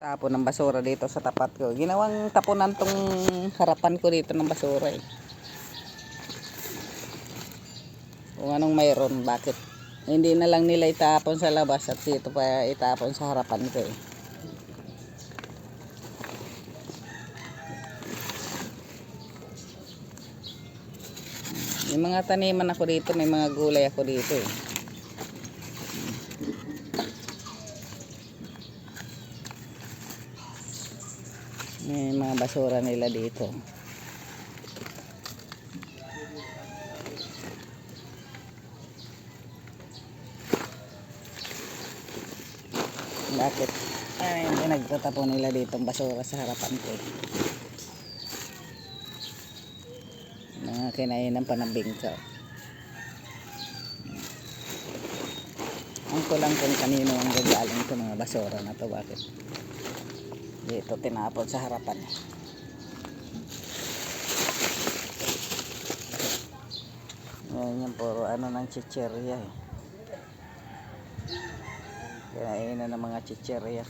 Tapon ng basura dito sa tapat ko. Ginawang tapunan tong harapan ko dito ng basura eh. Kung anong mayroon, bakit? Hindi na lang nila itapon sa labas at dito pa itapon sa harapan ko eh. May mga taniman ako dito, may mga gulay ako dito eh. May mga basura nila dito. Bakit? Ay, hindi nagtatapon nila dito ang basura sa harapan ko. Mga kinainan pa ng bingka. Ang ko lang kung kanino ang gagaling ito mga basura na to. Bakit? Dito tinapon sa harapan. Yan yung puro ano ng chicherya eh. Kinainan ng mga chicherya.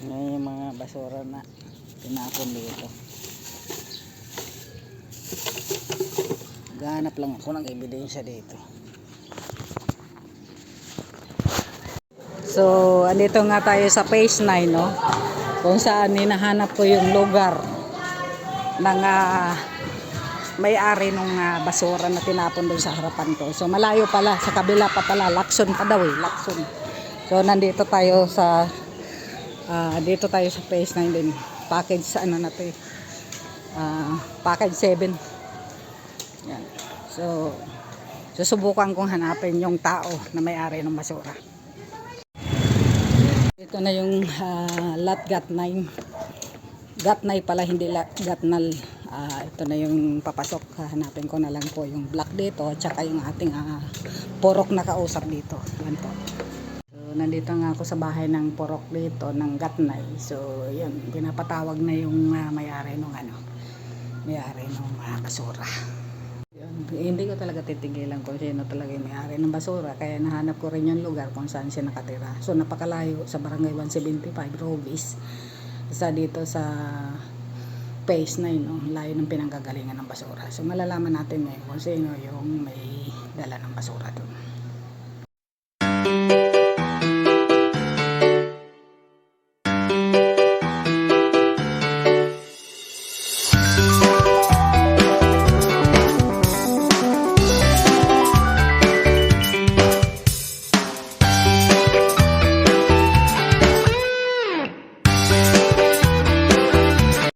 Yan yung mga basura na tinapon dito. Ganap lang ako ng ebidensya dito. So, andito nga tayo sa phase 9, no? Kung saan hinahanap ko yung lugar ng ah, may-ari ng basura na tinapon doon sa harapan ko. So, malayo pala. Sa kabila pa pala. Lakson pa daw eh. Lakson. So, nandito tayo sa Ah, dito tayo sa phase 9 din. Package sa ano na to. Ah, package 7. Yan. So, susubukan kong hanapin yung tao na may-ari ng basura. Ito na yung ah, lot gat9. Gat9 pala, hindi lot gatnal. Ah, ito na yung papasok. Hanapin ko na lang po yung black dito at saka yung ating ah, porok na kausap dito. Yan po. Nandito nga ako sa bahay ng porok dito, ng Gatnay. So, yun, pinapatawag na yung ah, may-ari nung ano, may-ari nung ah, basura. Yun, hindi ko talaga titigilan kung sino talaga yung may-ari ng basura. Kaya nahanap ko rin yung lugar kung saan siya nakatira. So, napakalayo sa barangay 175, Robis. Sa dito sa phase 9, no? layo ng pinanggagalingan ng basura. So, malalaman natin ngayon kung sino yung may dala ng basura doon.